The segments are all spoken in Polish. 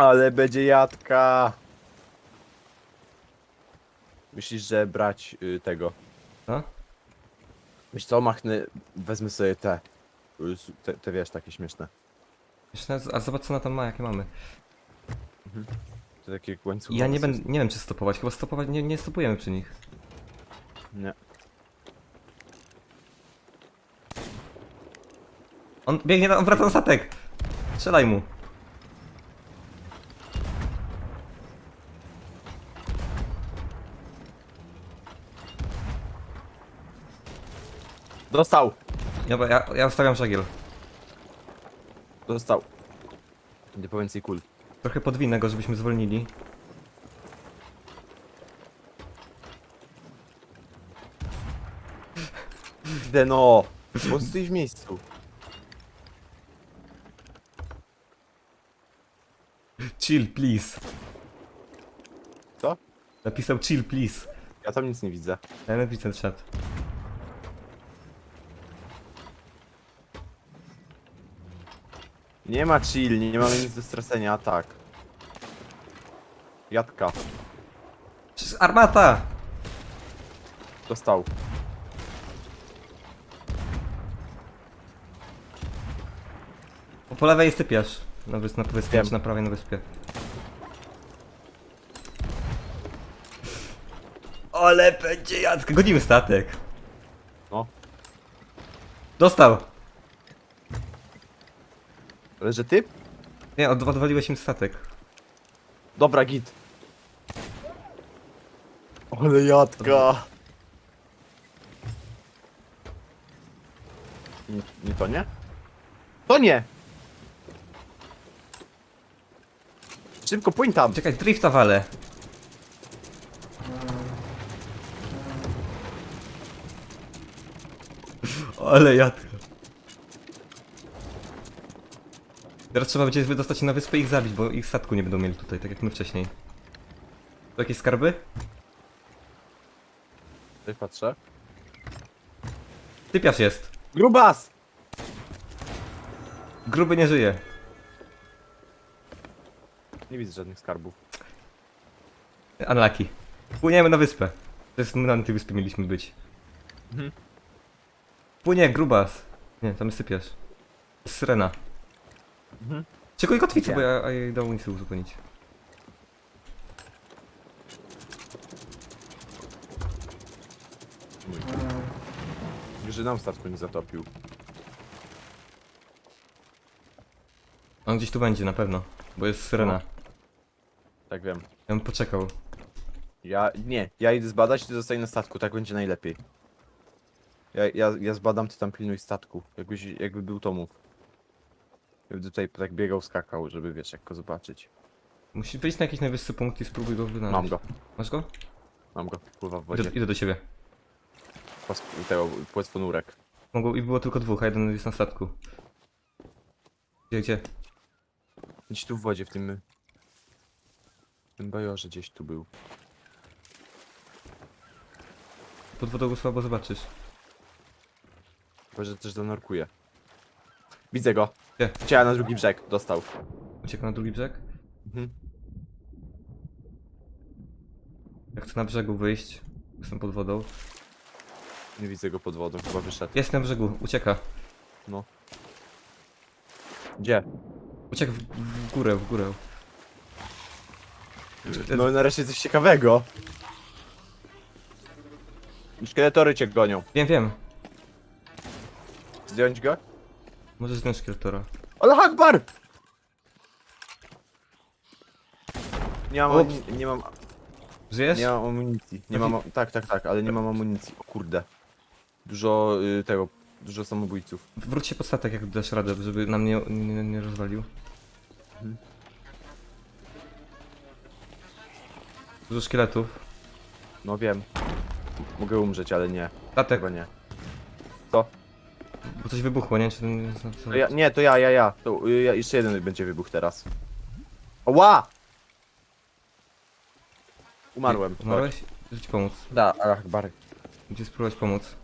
Ale będzie jadka. Myślisz, że brać y, tego? Co? Wiesz co, machnę, wezmę sobie te, y, s- te, te wiesz, takie śmieszne. Jeszcze, a zobacz co ona tam ma, jakie mamy. Te takie łańcuchowe. Ja nie, będę, nie wiem czy stopować, chyba stopować, nie, nie stopujemy przy nich. Nie. On biegnie, na, on wraca na statek! Strzelaj mu. Dostał! Dobra, ja, ja ustawiam żagiel. Dostał. Nie po więcej kul. Trochę podwinę go, żebyśmy zwolnili. Idę no! Bo stoisz w miejscu. Chill, please. Co? Napisał chill, please. Ja tam nic nie widzę. Ja nawet widzę Nie ma chill, nie mamy nic do stracenia, tak. Jadka. Armata! Dostał. Po, po lewej jest typiarz. Na, wys, na wyspie, Wiem. czy na prawej na wyspie. Ale będzie jadka. Godzimy statek. No. Dostał! Ale że ty? Nie, od, odwaliłeś im statek. Dobra, git. Ale jadka. Nie, nie to nie? To nie! Szybko, płyń tam! Czekaj, drifta wale. Ale jadka. Teraz trzeba będzie wydostać się na wyspę i ich zabić, bo ich statku nie będą mieli tutaj, tak jak my wcześniej. To jakieś skarby? Tutaj patrzę. Typiarz jest. Grubas! Gruby nie żyje. Nie widzę żadnych skarbów. Unlucky. Płyniemy na wyspę. To jest, my na tej wyspie mieliśmy być. Mhm. Płynie, grubas. Nie, tam jest jest Syrena. Mhm. Czekuj kotwicę, bo ja, a jej dało nic uzupełnić. Mój. Że nam statku nie zatopił. On gdzieś tu będzie na pewno, bo jest syrena. No. Tak wiem. Ja bym poczekał. Ja nie, ja idę zbadać, ty zostań na statku, tak będzie najlepiej. Ja, ja, ja zbadam, ty tam pilnuj statku. Jakbyś, jakby był Tomów. Jakby tutaj tak biegał, skakał, żeby wiesz, jak go zobaczyć. Musisz wyjść na jakiś najwyższy punkt i spróbuj go wynaleźć. Mam go, Masz go? mam go, pływa w Idę, wodzie. idę do ciebie. Pas, tego płetwonurek. Mogło, I było tylko dwóch, a jeden jest na statku. Gdzie, gdzie? Gdzieś tu w wodzie, w tym... W tym bajorze gdzieś tu był. Pod wodą go słabo zobaczysz. Chyba, że też zanurkuje. Widzę go. Gdzie? Ciała na drugi brzeg, dostał. Uciekł na drugi brzeg? Mhm. Ja chcę na brzegu wyjść. Jestem pod wodą. Nie widzę go pod wodą, chyba wyszedł. Jest na brzegu, ucieka. No. Gdzie? Uciekł w, w górę, w górę. No nareszcie coś ciekawego. Szkieletory cię gonią. Wiem, wiem. Zdjąć go? Możesz zdjąć szkieletora. Ale Akbar! Nie mam, Ups. nie mam, Żyjesz? nie mam amunicji. Nie mam, tak, tak, tak, ale nie mam amunicji. O kurde. Dużo y, tego, dużo samobójców. Wróć się pod statek, jak dasz radę, żeby nam nie, nie, nie rozwalił. Mhm. Dużo szkieletów. No wiem. Mogę umrzeć, ale nie. Statek, Chyba nie. To? Bo coś wybuchło, nie? Czy ten, co, co? to ja, nie, to ja, ja, ja. To, y, ja. Jeszcze jeden będzie wybuch teraz. Oła! Umarłem. Umarłeś? Rzuć pomóc. Da, Akbar. Gdzie spróbować pomóc?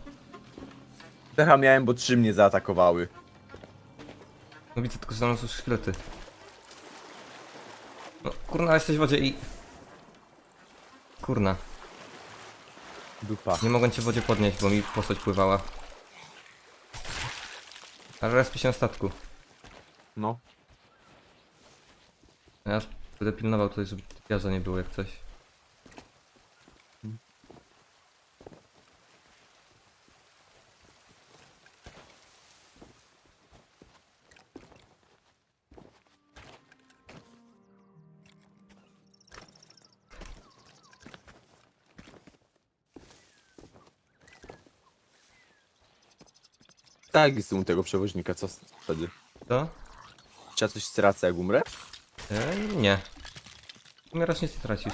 Pecha miałem, bo trzy mnie zaatakowały. No widzę tylko, że tam są szkielety. No, kurna, jesteś w wodzie i... Kurna, Dupa. nie mogłem cię w wodzie podnieść, bo mi postać pływała. Ale respi się na statku. No. Ja będę pilnował tutaj, żeby piarza nie było jak coś. Tak, jest u tego przewoźnika, co wtedy? Co? Czy ja coś stracę, jak umrę? E, nie. Umierasz nic nie tracisz.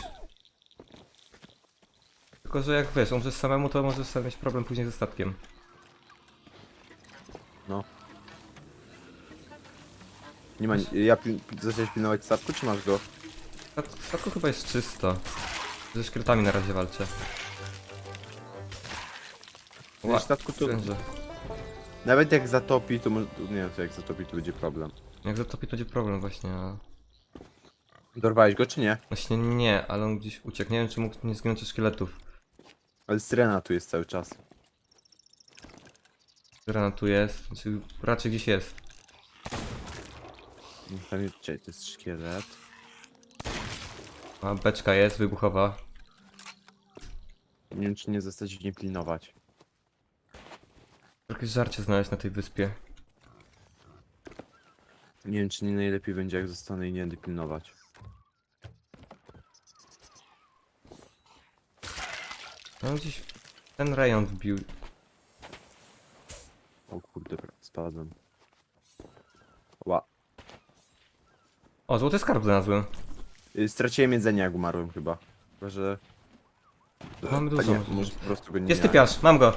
Tylko, że jak wiesz, umrzesz samemu, to możesz sam mieć problem później ze statkiem. No. Nie ma, ja pil, zacząłeś pilnować statku, czy masz go? Stat- W statku chyba jest czysto. Ze szkrytami na razie walczę. W statku to, Węże. Nawet jak zatopi, to może, nie, to jak zatopi, to będzie problem. Jak zatopi, to będzie problem właśnie, a... Dorwałeś go, czy nie? Właśnie nie, ale on gdzieś uciekł. Nie wiem, czy mógł nie zginąć od szkieletów. Ale syrena tu jest cały czas. Rana tu jest, znaczy raczej gdzieś jest. Tam jest, czekaj, to jest szkielet. A beczka jest, wybuchowa. Nie wiem, czy nie zostać nie pilnować. Jakieś żarcie znaleźć na tej wyspie. Nie wiem, czy nie najlepiej będzie, jak zostanę i nie będę pilnować. No gdzieś ten rejon wbił. O kurde, spadłem. Ła. O, złoty skarb znalazłem. Y, Straciłem jedzenie, jak umarłem chyba. Chyba, że... Mamy A dużo. nie, może po prostu go nie Jest miałem. typiarz, mam go.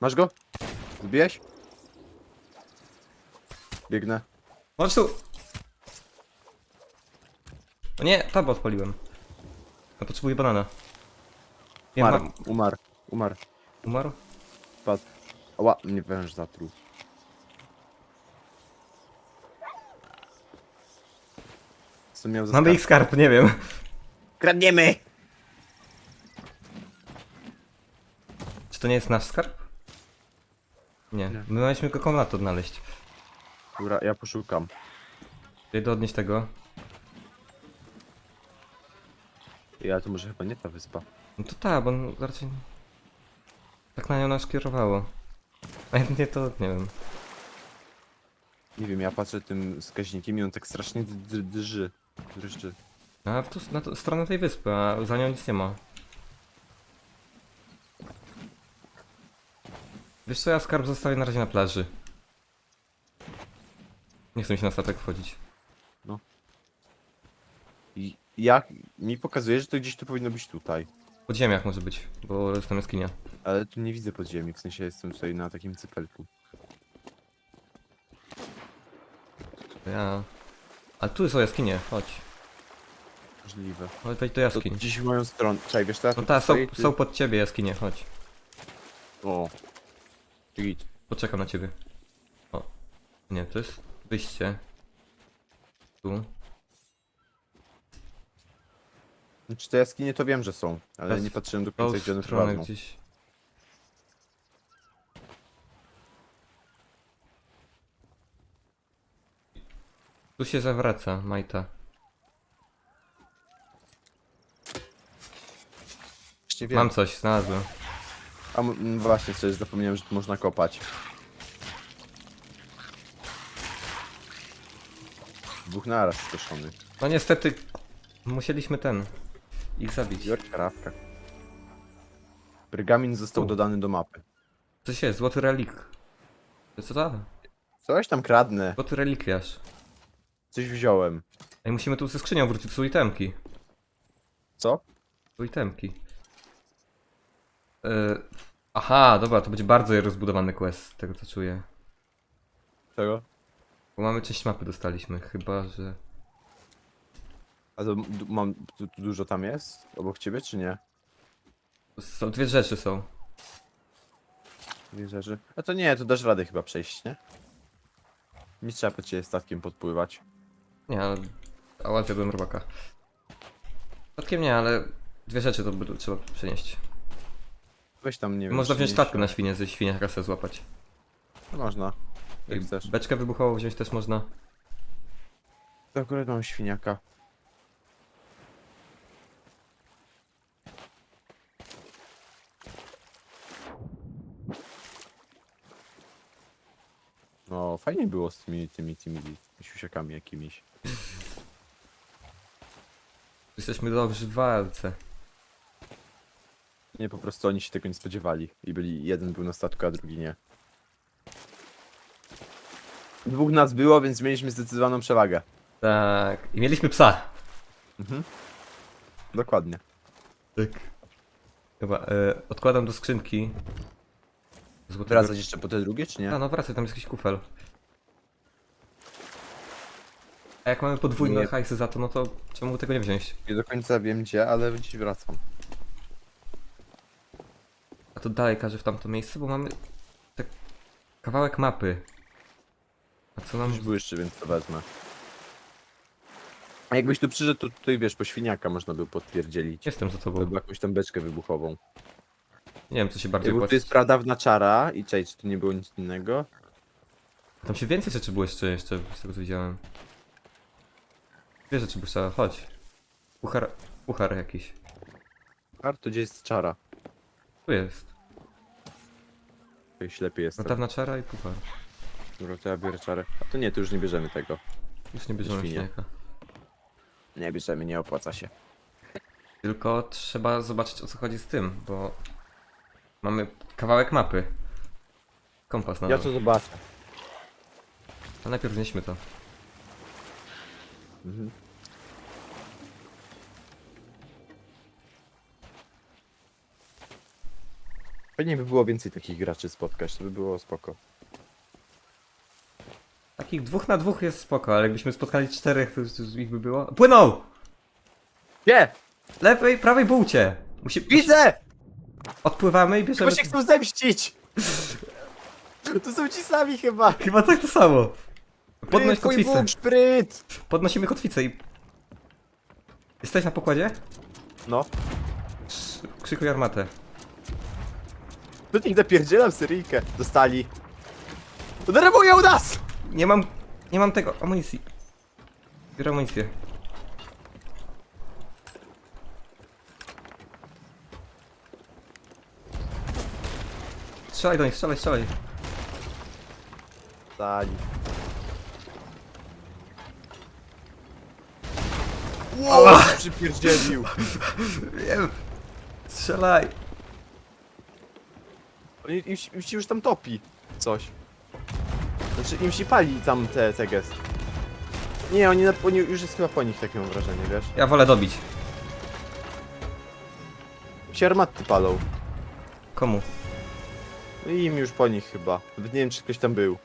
Masz go? Zbiłeś? Biegnę. Chodź tu. O nie, tabę odpaliłem. Ja potrzebuję banana. Umarł, ma... umarł, umarł. Umarł? Spadł. Ła, mnie węż zatruł. Co miał za Mamy skarb? ich skarb, nie wiem. Kradniemy! Czy to nie jest nasz skarb? Nie, Nie. my mieliśmy go komnat odnaleźć. Dobra, ja poszukam. Idę odnieść tego. Ja to może chyba nie ta wyspa. No to tak, bo on raczej... Tak na nią nas kierowało. A jak nie, to nie wiem. Nie wiem, ja patrzę tym wskaźnikiem i on tak strasznie drży. Drży. A w tu, na to, stronę tej wyspy, a za nią nic nie ma. Wiesz co, ja skarb zostawię na razie na plaży. Nie chcę mi się na statek wchodzić. I jak mi pokazuje, że to gdzieś tu powinno być tutaj. W podziemiach może być, bo jest tam jaskinia. Ale tu nie widzę podziemi, w sensie jestem tutaj na takim cypelku. Ja... A tu są jaskinie, chodź. Możliwe. Chodź wejdź do To jaskiń. gdzieś w moją stronę. Czekaj, wiesz teraz? No tak, są, są pod ciebie jaskinie, chodź. O. Git. Poczekam na ciebie. O. Nie, to jest wyjście. Tu. Znaczy te jaskinie to wiem, że są, ale Teraz nie patrzyłem do końca, gdzie one stronę prowadzą. gdzieś. Tu się zawraca, Majta. Właśnie wiem. Mam coś, znalazłem. A m- właśnie, coś zapomniałem, że tu można kopać. Dwóch naraz skoszony. No niestety, musieliśmy ten, ich zabić. Jork karawka. Pergamin został U. dodany do mapy. Coś jest, złoty relik. To Co to? Coś tam kradnę. Złoty relikwiarz. Coś wziąłem. Ej, musimy tu ze skrzynią wrócić, tu są itemki. Co? Tu itemki. Yy, aha, dobra, to będzie bardzo rozbudowany quest, z tego co czuję. Czego? Bo mamy część mapy dostaliśmy, chyba że... A to mam, tu, tu dużo tam jest? Obok ciebie, czy nie? Są, dwie rzeczy są. Dwie rzeczy. A to nie, to dasz radę chyba przejść, nie? Nie trzeba po ciebie statkiem podpływać. Nie, ale... A zjadłem robaka. Statkiem nie, ale dwie rzeczy to by trzeba przenieść. Weź tam, nie wiem. Można wziąć przynieś- statkę na świnie, ze świnia kasę złapać. Można. I Jak chcesz. beczkę wybuchową wziąć też można. To akurat mam świniaka. No, fajnie było z tymi, tymi, tymi siusiakami jakimiś. Jesteśmy dobrzy w walce. Nie, po prostu oni się tego nie spodziewali. I byli, jeden był na statku, a drugi nie. Dwóch nas było, więc mieliśmy zdecydowaną przewagę. Tak. I mieliśmy psa. Mhm. Dokładnie. Tak. Chyba, e, odkładam do skrzynki. Złotego... Wracać jeszcze po te drugie, czy nie? A no wracaj, tam jest jakiś kufel. A jak mamy podwójne Nie. hajsy za to, no to czemu tego nie wziąć? Nie do końca wiem gdzie, ale dziś wracam. To dalej każe w tamto miejsce, bo mamy tak kawałek mapy. A co nam... Był jeszcze, więc to wezmę. A jakbyś tu przyszedł, to tutaj wiesz, po świniaka można by potwierdzić. Jestem za tobą. Albo jakąś tam beczkę wybuchową. Nie wiem, co się bardziej Jakby tu jest pradawna czara i czekaj, czy tu nie było nic innego? Tam się więcej rzeczy było jeszcze, jeszcze z tego co widziałem. Dwie rzeczy trzeba, chodź. Puchar, puchar jakiś. A to gdzie jest czara? Tu jest. Jakoś lepiej jest. Notawna czara i puchar. Dobra, to ja biorę czarę. A to nie, to już nie bierzemy tego. Już nie bierzemy Świnie. śniega. Nie bierzemy, nie opłaca się. Tylko trzeba zobaczyć o co chodzi z tym, bo mamy kawałek mapy. Kompas na Ja to zobaczę. A najpierw wnieśmy to. Mhm. Fajnie by było więcej takich graczy spotkać, to by było spoko. Takich dwóch na dwóch jest spoko, ale jakbyśmy spotkali czterech, to już ich by było. Płynął! Nie! Lewej, prawej bułcie! Musi... Widzę! Odpływamy i bierzemy... Chyba się chcą zemścić! To są ci sami chyba! Chyba tak to samo. Podnoś Twój kotwicę. Bóg, szpryt! Podnosimy kotwicę i... Jesteś na pokładzie? No, Krz- Krzykuj armatę. Do nich zapierdzielam seryjkę. Dostali. Denerwują nas! Nie mam... Nie mam tego, amunicji. Biorę amunicję. Strzelaj do nich, strzelaj, strzelaj. Dostali. Wow, przypierdzielił. Wiem. Strzelaj. Oni- Im, się- im się już tam topi coś. Znaczy im się pali tam te, te gest. Nie, oni, na, oni już jest chyba po nich takie mam wrażenie, wiesz? Ja wolę dobić. Się armaty palą. Komu? No i im już po nich chyba. Nie wiem czy ktoś tam był.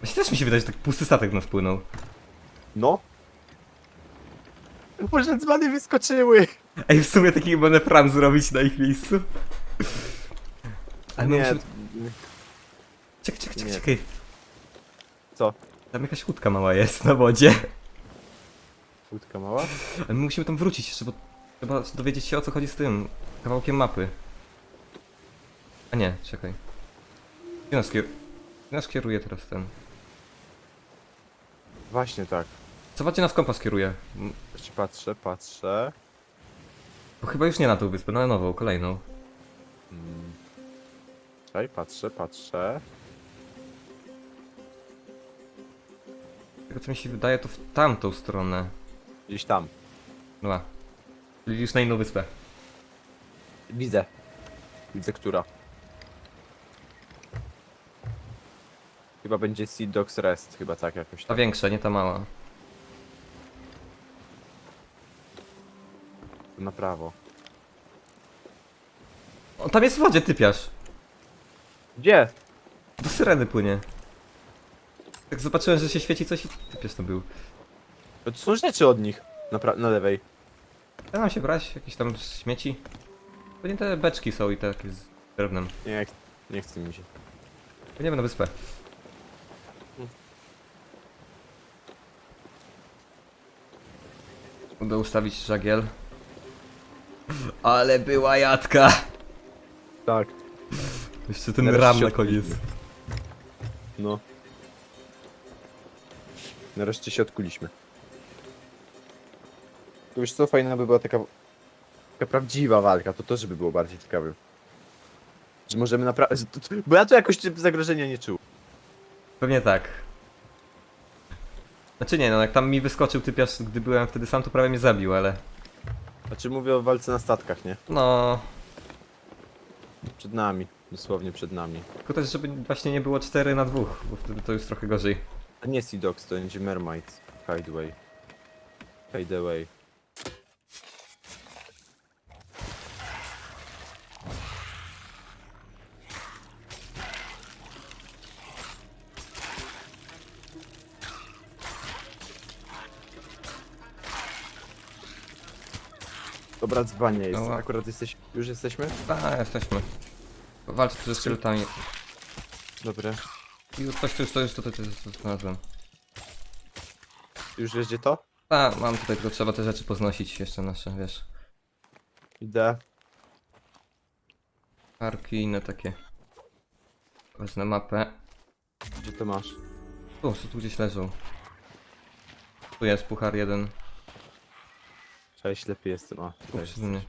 Właśnie też mi się wydaje, że tak pusty statek nas płynął. No? Boże, dzbany wyskoczyły! Ej, w sumie taki pran zrobić na ich miejscu. Ale my nie, musimy... Czekaj, czekaj, czekaj, nie. czekaj. co? Tam jakaś łódka mała jest na wodzie. Łódka mała? Ale my musimy tam wrócić jeszcze, bo trzeba dowiedzieć się o co chodzi z tym kawałkiem mapy. A nie, czekaj. Gdzie nas, kier... Gdzie nas kieruje teraz ten? Właśnie tak. Co bardziej nas kompas kieruje? M, Jeszcze patrzę, patrzę. Bo chyba już nie na tą wyspę, na nową, kolejną. Mm. Czekaj, patrzę, patrzę. Tego co mi się wydaje to w tamtą stronę. Gdzieś tam. No. Czyli już na inną wyspę. Widzę. Widzę, która. Chyba będzie Sea Dogs Rest, chyba tak jakoś Ta tak. większa, nie ta mała. Na prawo. O, tam jest w wodzie typiarz. Gdzie? Do syreny płynie. Tak zobaczyłem, że się świeci coś i typiarz tam był. To są rzeczy od nich. Na, pra- na lewej. Da nam się brać, jakieś tam śmieci. Pewnie te beczki są i te takie z drewnem. Nie, nie chce mi się. Płyniemy na wyspę. Uda ustawić żagiel. Ale była jadka! Tak. Jeszcze ten Nareszcie ram na koniec. odkuliśmy. No. Nareszcie się odkuliśmy. To wiesz co, fajna by była taka, taka prawdziwa walka, to to żeby było bardziej ciekawe. Że możemy naprawdę... Bo ja tu jakoś zagrożenia nie czuł. Pewnie tak. Znaczy nie, no jak tam mi wyskoczył typiarz, gdy byłem wtedy sam, to prawie mnie zabił, ale... Znaczy mówię o walce na statkach, nie? No... Przed nami. Dosłownie przed nami. Tylko też, żeby właśnie nie było 4 na 2, bo wtedy to już trochę gorzej. A nie Sea Dogs, to będzie Mermaids. Hideaway. Hideaway. Dobra, dzwanie jest. Ała. Akurat jesteś... Już jesteśmy? A, jesteśmy. Walcz ze szkieletami. Dobra. I coś tu już, to już tutaj to, to, to znalazłem. Już wiesz gdzie to? A, mam tutaj, tylko trzeba te rzeczy poznosić jeszcze nasze, wiesz. Idę. Parki i inne takie. Wezmę mapę. Gdzie to masz? Tu, tu, tu gdzieś leżą. Tu jest puchar jeden. Cześć, lepiej jestem. A, tutaj Ups, mnie.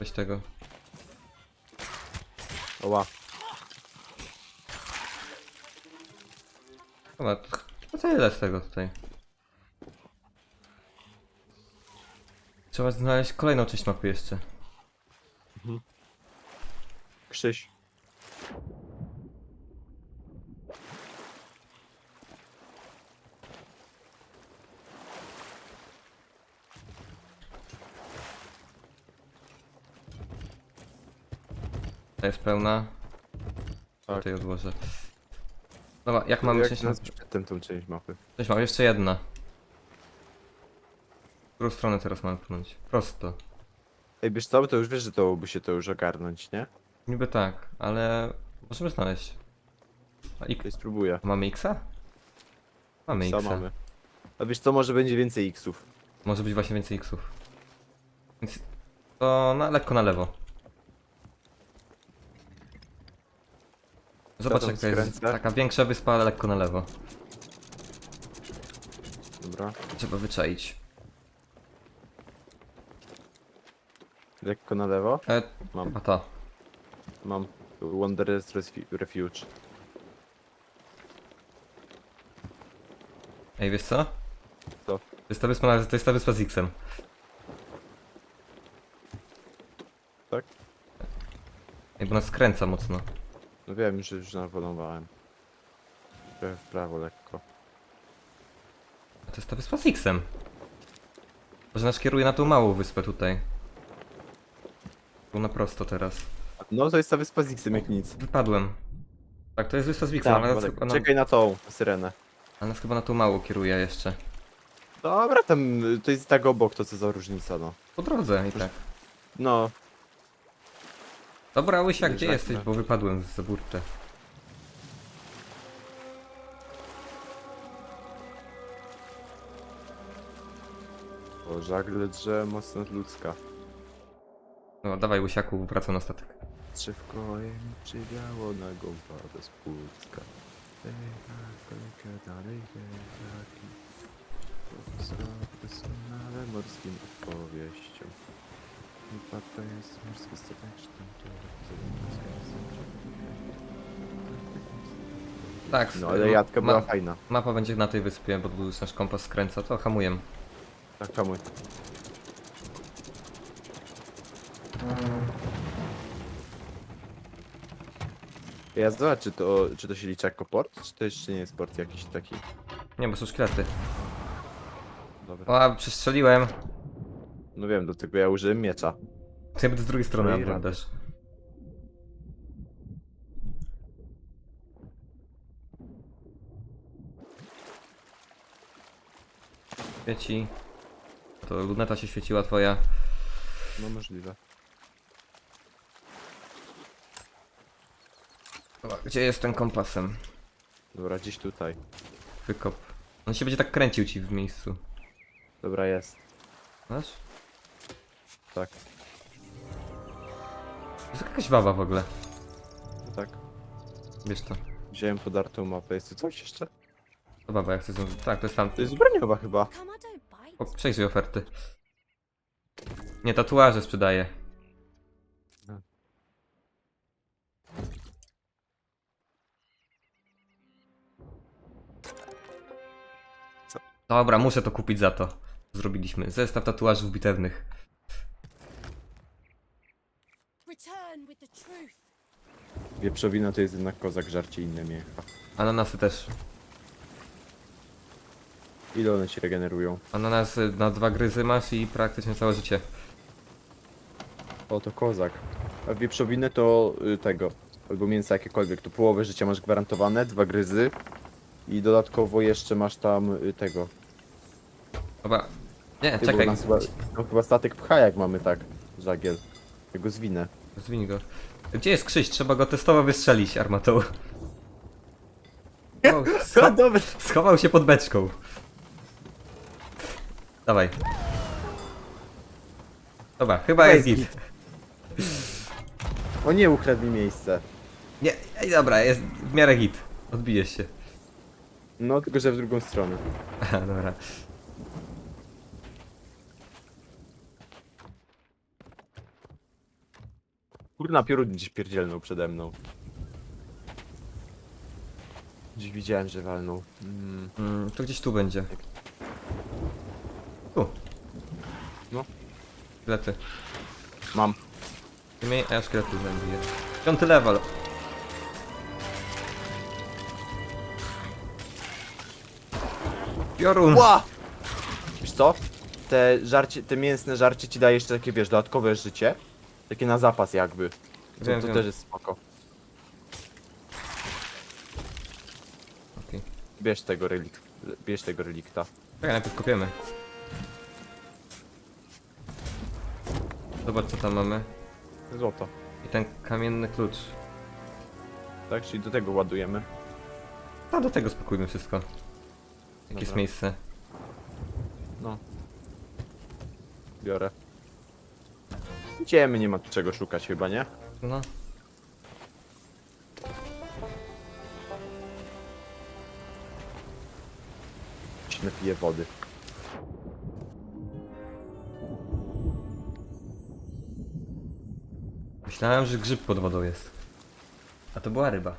Weź tego. Oła. Dobra, to tyle z tego tutaj. Trzeba znaleźć kolejną część mapy jeszcze. Krzyś. Ta jest pełna. Tak. Tutaj odłożę. Dobra, jak mamy Jak część nazwiesz przedtem tą część mapy? Cześć, mam jeszcze jedna. W którą stronę teraz mamy płynąć? Prosto. Ej, wiesz co, to już wiesz, że to by się to już ogarnąć, nie? Niby tak, ale możemy znaleźć. A. Okej, spróbuję. Mamy Xa? Mamy Co Xa. mamy? A wiesz co, może będzie więcej X-ów. Może być właśnie więcej Xów. Więc to na, lekko na lewo. Zobacz jak to jest skręcę? taka większa wyspa, ale lekko na lewo. Dobra. Trzeba wyczaić. Lekko na lewo. E, Mam, chyba to. mam. Wanderer's Refu- Refuge. Ej, wiesz co? Co? To jest ta wyspa, to jest ta wyspa z Xem. Tak? Ej, bo nas skręca mocno. No wiem, że już nawodowałem. Trochę w prawo lekko. A to jest ta wyspa z Xem. Może nas kieruje na tą małą wyspę tutaj. Tu na prosto teraz. No to jest ta wyspa z X-em jak nic. Wypadłem. Tak, to jest wyspa z Xem, Tak, ale, nas Władek, chyba na, Czekaj na tą syrenę. ale nas chyba na tą małą kieruje jeszcze. Dobra, tam y, to jest tak obok, to co za różnica, no. Po drodze i tak. No, Dobra, Łysia, gdzie jesteś? Bo wypadłem z zaburcze. o żagle drze mocno ludzka. No, dawaj Łysiaku, wracam na statek. Drzewko mi przywiało na gąba bez płucka. Ejka, kolejka dalej, hejaki. Doskonale morskim opowieścią. I papa jest morski statek, czy tam to Tak, No ale jadka ma- była fajna. Mapa będzie na tej wyspie, bo tu już nasz kompas skręca, to hamuję. Tak, hamuj. Ja zobacz, czy to, czy to się liczy jako port, czy to jeszcze nie jest port jakiś taki. Nie, bo są szkielety. Dobra. O, przestrzeliłem. No wiem, do tego ja użyłem miecza. To ja będę z drugiej strony Oj, naprawdę. Świeci. To luneta się świeciła twoja. No możliwe. Dobra, Gdzie jest ten kompasem? Dobra, gdzieś tutaj. Wykop. On się będzie tak kręcił ci w miejscu. Dobra, jest. Masz? Tak, jest jakaś baba w ogóle. no tak. Wiesz to. Wziąłem podartą mapę. Jest tu coś jeszcze? To baba, jak chcę znowu. Tak, to jest tam. To jest zbrojeniowa chyba. O, przejrzyj oferty. Nie, tatuaże. Co? Dobra, muszę to kupić za to. Zrobiliśmy. Zestaw tatuażów bitewnych. Wieprzowina to jest jednak kozak, żarcie inne mięcha. Ananasy też. Ile one się regenerują? Ananasy na dwa gryzy masz i praktycznie całe życie. O, to kozak. A wieprzowinę to y, tego, albo mięso jakiekolwiek, to połowę życia masz gwarantowane, dwa gryzy i dodatkowo jeszcze masz tam y, tego. Dobra. Nie, Ty, bo czekaj. nas Chyba, no, chyba statek pcha jak mamy tak, żagiel. Ja go zwinę. Zwinij go. Gdzie jest Krzyś? Trzeba go testowo wystrzelić armatą. O, scho dobra. schował się pod beczką. Dawaj. Dobra, chyba jest Jest git. O nie, ukradł mi miejsce. Nie, ej, dobra, jest w miarę git. Odbijesz się. No, tylko że w drugą stronę. Aha, dobra. Kurna, piorun gdzieś pierdzielnął przede mną. Gdzieś widziałem, że walnął. Mm. Mm, to gdzieś tu będzie. Tu. No. Szkielety. Mam. Ty miej, a ja szkielety znajduję. Piąty level. Piorun! Ła! Wiesz co? Te żarcie, te mięsne żarcie ci daje jeszcze takie, wiesz, dodatkowe życie. Takie na zapas jakby. To, Wiem, to wiem. też jest spoko. Okej. Bierz tego relik... Bierz tego relikta. Czekaj, najpierw kopiemy. Zobacz co tam mamy. Złoto. I ten kamienny klucz. Tak? Czyli do tego ładujemy. A do tego spokójmy wszystko. Jakie jest Dobra. miejsce? No. Biorę. Idziemy, nie ma tu czego szukać chyba, nie? No. Się napiję wody. Myślałem, że grzyb pod wodą jest. A to była ryba.